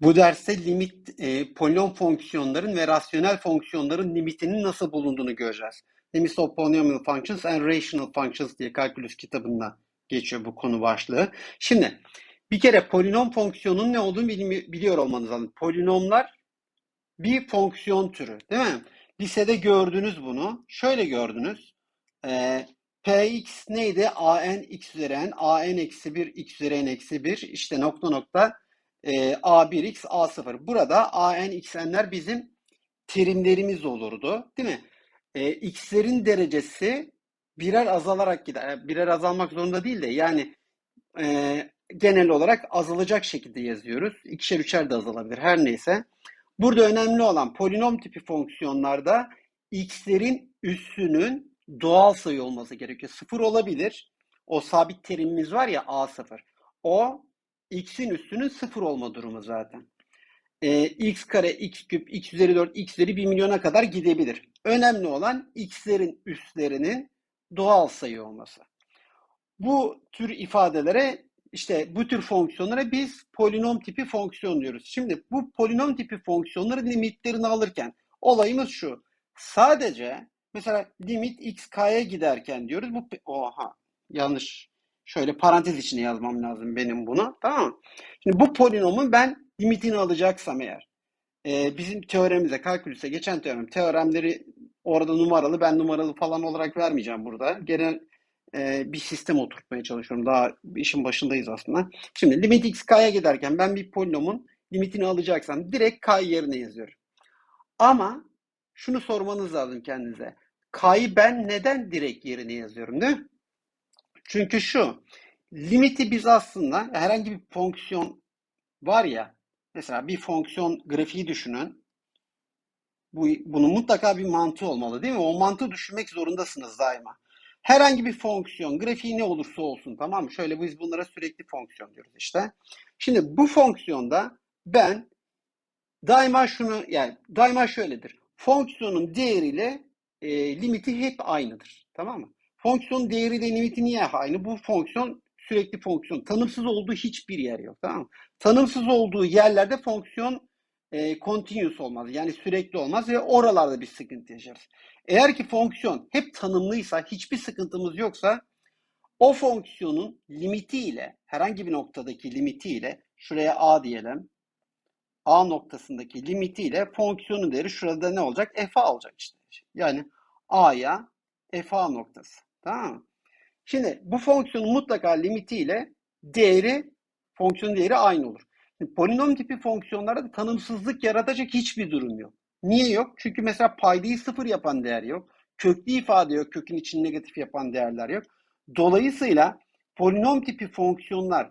Bu derste limit e, polinom fonksiyonların ve rasyonel fonksiyonların limitinin nasıl bulunduğunu göreceğiz. Limits of polynomial functions and rational functions diye kalkülüs kitabında geçiyor bu konu başlığı. Şimdi bir kere polinom fonksiyonun ne olduğunu bili- biliyor olmanız lazım. Polinomlar bir fonksiyon türü değil mi? Lisede gördünüz bunu. Şöyle gördünüz. Ee, Px neydi? an x üzeri n, an eksi 1, x üzeri n eksi 1. İşte nokta nokta e, a1x, a0. Burada an xn'ler bizim terimlerimiz olurdu. Değil mi? E, x'lerin derecesi birer azalarak gider. E, Birer azalmak zorunda değil de yani e, genel olarak azalacak şekilde yazıyoruz. İkişer üçer de azalabilir. Her neyse. Burada önemli olan polinom tipi fonksiyonlarda x'lerin üssünün doğal sayı olması gerekiyor. Sıfır olabilir. O sabit terimimiz var ya a0. O x'in üssünün sıfır olma durumu zaten. Ee, x kare, x küp, x üzeri 4, x üzeri 1 milyona kadar gidebilir. Önemli olan x'lerin üslerinin doğal sayı olması. Bu tür ifadelere işte bu tür fonksiyonlara biz polinom tipi fonksiyon diyoruz. Şimdi bu polinom tipi fonksiyonların limitlerini alırken olayımız şu. Sadece mesela limit x k'ya giderken diyoruz. Bu oha yanlış. Şöyle parantez içine yazmam lazım benim bunu. Tamam mı? Şimdi bu polinomun ben limitini alacaksam eğer e, bizim teoremize, kalkülüse geçen teorem, teoremleri orada numaralı, ben numaralı falan olarak vermeyeceğim burada. Genel e, bir sistem oturtmaya çalışıyorum. Daha işin başındayız aslında. Şimdi limit x k'ya giderken ben bir polinomun limitini alacaksam direkt k yerine yazıyorum. Ama şunu sormanız lazım kendinize. K'yı ben neden direkt yerine yazıyorum değil mi? Çünkü şu, limiti biz aslında herhangi bir fonksiyon var ya, mesela bir fonksiyon grafiği düşünün. Bu, bunun mutlaka bir mantığı olmalı değil mi? O mantığı düşünmek zorundasınız daima. Herhangi bir fonksiyon, grafiği ne olursa olsun tamam mı? Şöyle biz bunlara sürekli fonksiyon diyoruz işte. Şimdi bu fonksiyonda ben daima şunu yani daima şöyledir. Fonksiyonun değeriyle e, limiti hep aynıdır. Tamam mı? Fonksiyon değeriyle limiti niye aynı? Bu fonksiyon sürekli fonksiyon. Tanımsız olduğu hiçbir yer yok. Tamam mı? Tanımsız olduğu yerlerde fonksiyon e, continuous olmaz. Yani sürekli olmaz ve oralarda bir sıkıntı yaşarız. Eğer ki fonksiyon hep tanımlıysa, hiçbir sıkıntımız yoksa o fonksiyonun limitiyle, herhangi bir noktadaki limitiyle, şuraya a diyelim, a noktasındaki limitiyle fonksiyonun değeri şurada ne olacak? fa olacak işte. Yani a'ya fa noktası. Tamam mı? Şimdi bu fonksiyonun mutlaka limitiyle değeri, fonksiyon değeri aynı olur. Şimdi polinom tipi fonksiyonlarda tanımsızlık yaratacak hiçbir durum yok. Niye yok? Çünkü mesela paydayı sıfır yapan değer yok. Köklü ifade yok. Kökün için negatif yapan değerler yok. Dolayısıyla polinom tipi fonksiyonlar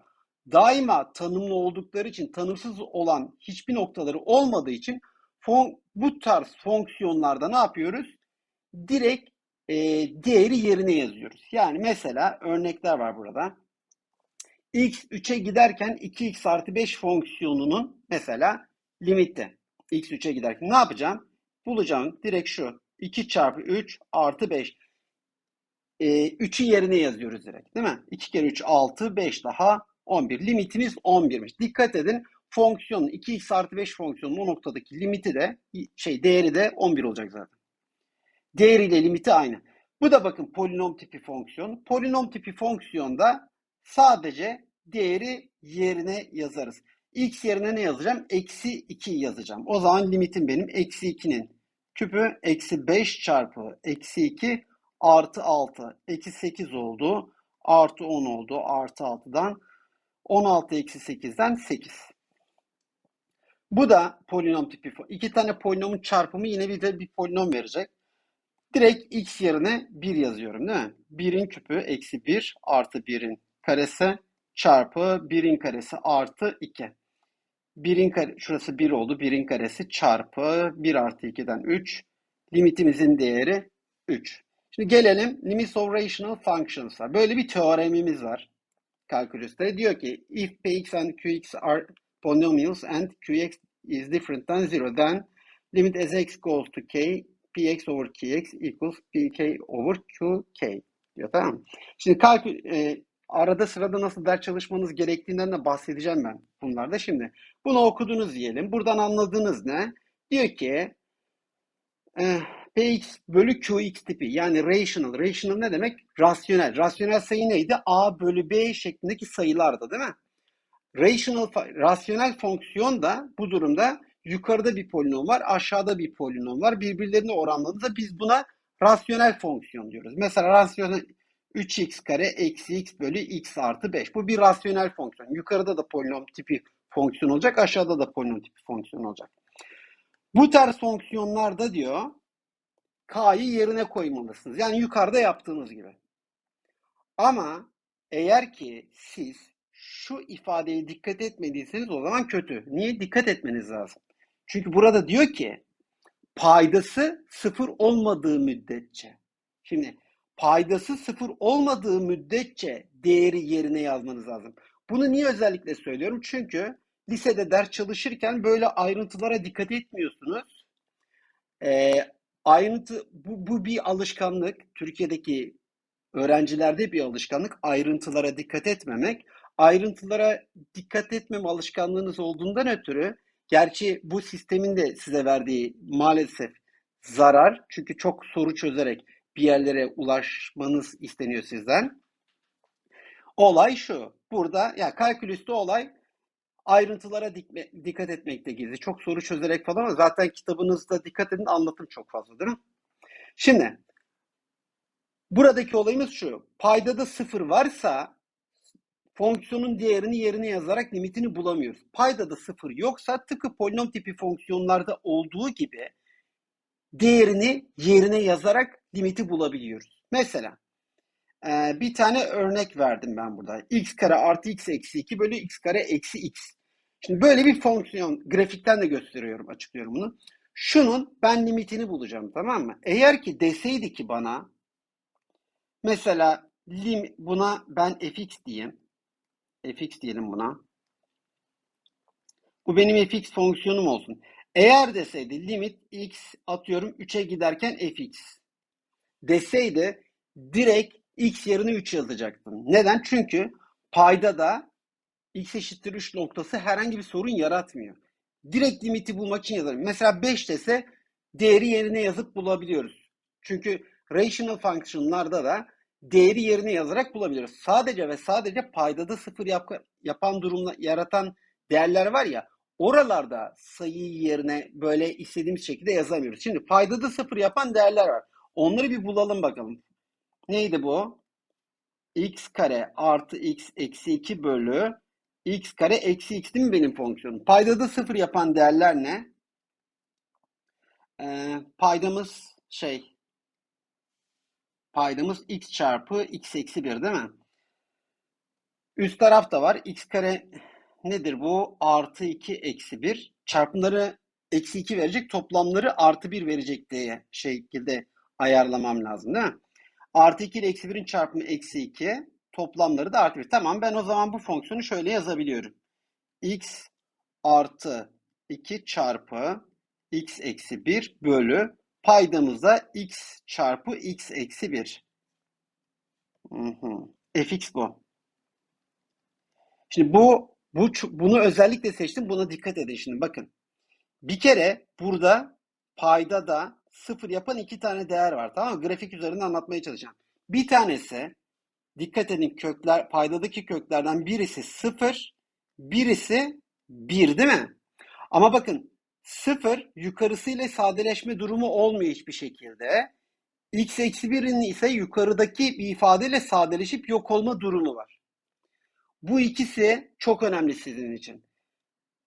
daima tanımlı oldukları için tanımsız olan hiçbir noktaları olmadığı için fon, bu tarz fonksiyonlarda ne yapıyoruz? Direkt e, değeri yerine yazıyoruz. Yani mesela örnekler var burada. x 3'e giderken 2x artı 5 fonksiyonunun mesela limiti. x 3'e giderken ne yapacağım? Bulacağım direkt şu. 2 çarpı 3 artı 5. E, 3'ü yerine yazıyoruz direkt değil mi? 2 kere 3 6 5 daha 11. Limitimiz 11'miş. Dikkat edin fonksiyonun 2x artı 5 fonksiyonun o noktadaki limiti de şey değeri de 11 olacak zaten. Değeriyle limiti aynı. Bu da bakın polinom tipi fonksiyon. Polinom tipi fonksiyonda sadece değeri yerine yazarız. X yerine ne yazacağım? Eksi 2 yazacağım. O zaman limitim benim eksi 2'nin küpü eksi 5 çarpı eksi 2 artı 6. Eksi 8 oldu. Artı 10 oldu. Artı 6'dan 16 eksi 8'den 8. Bu da polinom tipi. İki tane polinomun çarpımı yine bize bir polinom verecek. Direkt x yerine 1 yazıyorum değil mi? 1'in küpü eksi 1 artı 1'in karesi çarpı 1'in karesi artı 2. 1'in kare, şurası 1 oldu. 1'in karesi çarpı 1 artı 2'den 3. Limitimizin değeri 3. Şimdi gelelim limits of rational functions'a. Böyle bir teoremimiz var kalkülüste. Diyor ki if px and qx are polynomials and qx is different than 0 then limit as x goes to k px over qx equals pk over qk diyor tamam mı? Şimdi kalkül, e, arada sırada nasıl ders çalışmanız gerektiğinden de bahsedeceğim ben bunlarda şimdi. Bunu okudunuz diyelim. Buradan anladığınız ne? Diyor ki eh, Px bölü Qx tipi yani rational. Rational ne demek? Rasyonel. Rasyonel sayı neydi? A bölü B şeklindeki sayılardı değil mi? Rational, rasyonel fonksiyon da bu durumda yukarıda bir polinom var, aşağıda bir polinom var. Birbirlerine oranladığında biz buna rasyonel fonksiyon diyoruz. Mesela rasyonel 3x kare eksi x bölü x artı 5. Bu bir rasyonel fonksiyon. Yukarıda da polinom tipi fonksiyon olacak, aşağıda da polinom tipi fonksiyon olacak. Bu tarz fonksiyonlarda diyor k'yı yerine koymalısınız. Yani yukarıda yaptığınız gibi. Ama eğer ki siz şu ifadeye dikkat etmediyseniz o zaman kötü. Niye? Dikkat etmeniz lazım. Çünkü burada diyor ki paydası sıfır olmadığı müddetçe. Şimdi paydası sıfır olmadığı müddetçe değeri yerine yazmanız lazım. Bunu niye özellikle söylüyorum? Çünkü lisede ders çalışırken böyle ayrıntılara dikkat etmiyorsunuz. Ee, ayrıntı bu, bu bir alışkanlık. Türkiye'deki öğrencilerde bir alışkanlık. Ayrıntılara dikkat etmemek. Ayrıntılara dikkat etmeme alışkanlığınız olduğundan ötürü gerçi bu sistemin de size verdiği maalesef zarar. Çünkü çok soru çözerek bir yerlere ulaşmanız isteniyor sizden. Olay şu. Burada ya kalkülüste olay ayrıntılara dikme, dikkat etmekte gizli. Çok soru çözerek falan ama zaten kitabınızda dikkat edin anlatım çok fazla değil mi? Şimdi buradaki olayımız şu. Paydada sıfır varsa fonksiyonun değerini yerine yazarak limitini bulamıyoruz. Paydada sıfır yoksa tıpkı polinom tipi fonksiyonlarda olduğu gibi değerini yerine yazarak limiti bulabiliyoruz. Mesela e, bir tane örnek verdim ben burada. x kare artı x eksi 2 bölü x kare eksi x. Şimdi böyle bir fonksiyon grafikten de gösteriyorum, açıklıyorum bunu. Şunun ben limitini bulacağım tamam mı? Eğer ki deseydi ki bana mesela lim, buna ben fx diyeyim. Fx diyelim buna. Bu benim fx fonksiyonum olsun. Eğer deseydi limit x atıyorum 3'e giderken fx deseydi direkt x yerine 3 yazacaktım. Neden? Çünkü payda da x eşittir 3 noktası herhangi bir sorun yaratmıyor. Direkt limiti bulmak için yazarım. Mesela 5 dese değeri yerine yazıp bulabiliyoruz. Çünkü rational fonksiyonlarda da değeri yerine yazarak bulabiliyoruz. Sadece ve sadece paydada sıfır yap yapan durumla yaratan değerler var ya oralarda sayıyı yerine böyle istediğimiz şekilde yazamıyoruz. Şimdi paydada sıfır yapan değerler var. Onları bir bulalım bakalım. Neydi bu? x kare artı x eksi 2 bölü x kare eksi x değil mi benim fonksiyonum? Paydada sıfır yapan değerler ne? Ee, paydamız şey paydamız x çarpı x eksi 1 değil mi? Üst tarafta var. x kare nedir bu? Artı 2 eksi 1. Çarpımları eksi 2 verecek. Toplamları artı 1 verecek diye şekilde ayarlamam lazım değil mi? Artı 2 ile eksi 1'in çarpımı eksi 2. Toplamları da artı 1. Tamam ben o zaman bu fonksiyonu şöyle yazabiliyorum. x artı 2 çarpı x eksi 1 bölü paydamızda x çarpı x eksi 1. Hı hı. fx bu. Şimdi bu, bu bunu özellikle seçtim. Buna dikkat edin şimdi bakın. Bir kere burada payda da sıfır yapan iki tane değer var. Tamam mı? Grafik üzerinde anlatmaya çalışacağım. Bir tanesi dikkat edin kökler paydadaki köklerden birisi sıfır, birisi bir değil mi? Ama bakın sıfır yukarısıyla sadeleşme durumu olmuyor hiçbir şekilde. x eksi 1'in ise yukarıdaki bir ifadeyle sadeleşip yok olma durumu var. Bu ikisi çok önemli sizin için.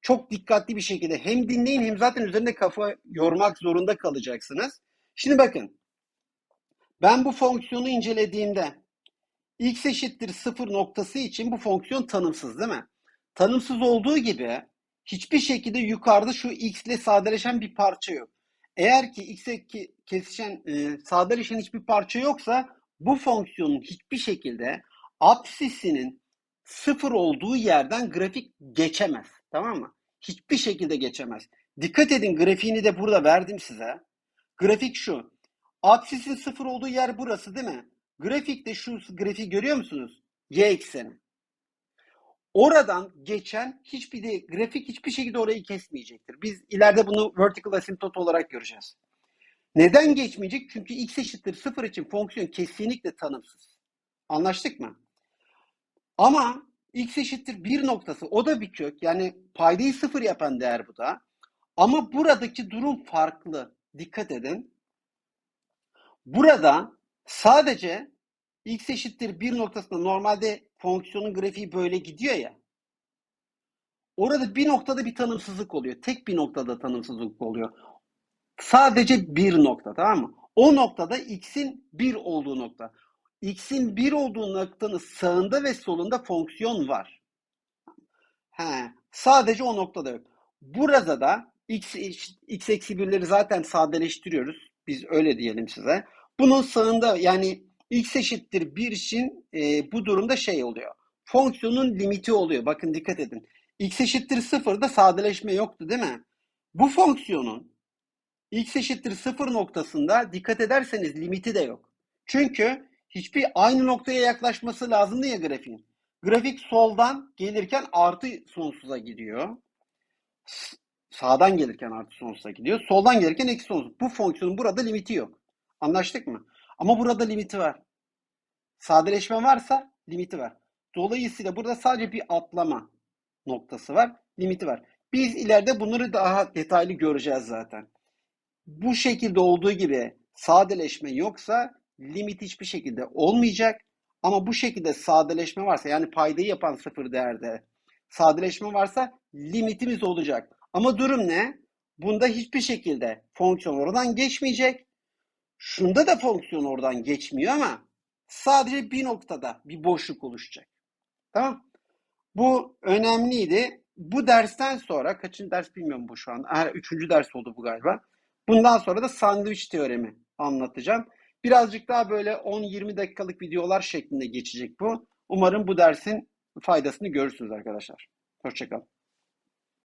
Çok dikkatli bir şekilde hem dinleyin hem zaten üzerinde kafa yormak zorunda kalacaksınız. Şimdi bakın. Ben bu fonksiyonu incelediğimde x eşittir 0 noktası için bu fonksiyon tanımsız değil mi? Tanımsız olduğu gibi hiçbir şekilde yukarıda şu x ile sadeleşen bir parça yok. Eğer ki x'e kesişen, e, sadeleşen hiçbir parça yoksa bu fonksiyonun hiçbir şekilde apsisinin sıfır olduğu yerden grafik geçemez. Tamam mı? Hiçbir şekilde geçemez. Dikkat edin grafiğini de burada verdim size. Grafik şu. Apsisin sıfır olduğu yer burası değil mi? Grafikte şu grafiği görüyor musunuz? y ekseni. Oradan geçen hiçbir de grafik hiçbir şekilde orayı kesmeyecektir. Biz ileride bunu vertical asymptot olarak göreceğiz. Neden geçmeyecek? Çünkü x eşittir 0 için fonksiyon kesinlikle tanımsız. Anlaştık mı? Ama x eşittir 1 noktası o da bir kök. Yani paydayı 0 yapan değer bu da. Ama buradaki durum farklı. Dikkat edin. Burada sadece x eşittir 1 noktasında normalde fonksiyonun grafiği böyle gidiyor ya. Orada bir noktada bir tanımsızlık oluyor. Tek bir noktada tanımsızlık oluyor. Sadece bir nokta tamam mı? O noktada x'in 1 olduğu nokta. x'in 1 olduğu noktanın sağında ve solunda fonksiyon var. He, sadece o noktada yok. Burada da x, x eksi 1'leri zaten sadeleştiriyoruz. Biz öyle diyelim size. Bunun sağında yani x eşittir 1 için e, bu durumda şey oluyor. Fonksiyonun limiti oluyor. Bakın dikkat edin. x eşittir 0'da sadeleşme yoktu değil mi? Bu fonksiyonun x eşittir 0 noktasında dikkat ederseniz limiti de yok. Çünkü hiçbir aynı noktaya yaklaşması lazımdı ya grafiğin. Grafik soldan gelirken artı sonsuza gidiyor. Sağdan gelirken artı sonsuza gidiyor. Soldan gelirken eksi sonsuz. Bu fonksiyonun burada limiti yok. Anlaştık mı? Ama burada limiti var. Sadeleşme varsa limiti var. Dolayısıyla burada sadece bir atlama noktası var. Limiti var. Biz ileride bunları daha detaylı göreceğiz zaten. Bu şekilde olduğu gibi sadeleşme yoksa limit hiçbir şekilde olmayacak. Ama bu şekilde sadeleşme varsa yani paydayı yapan sıfır değerde sadeleşme varsa limitimiz olacak. Ama durum ne? Bunda hiçbir şekilde fonksiyon oradan geçmeyecek. Şunda da fonksiyon oradan geçmiyor ama sadece bir noktada bir boşluk oluşacak. Tamam? Bu önemliydi. Bu dersten sonra kaçıncı ders bilmiyorum bu şu an. Her üçüncü ders oldu bu galiba. Bundan sonra da sandviç teoremi anlatacağım. Birazcık daha böyle 10-20 dakikalık videolar şeklinde geçecek bu. Umarım bu dersin faydasını görürsünüz arkadaşlar. Hoşçakalın.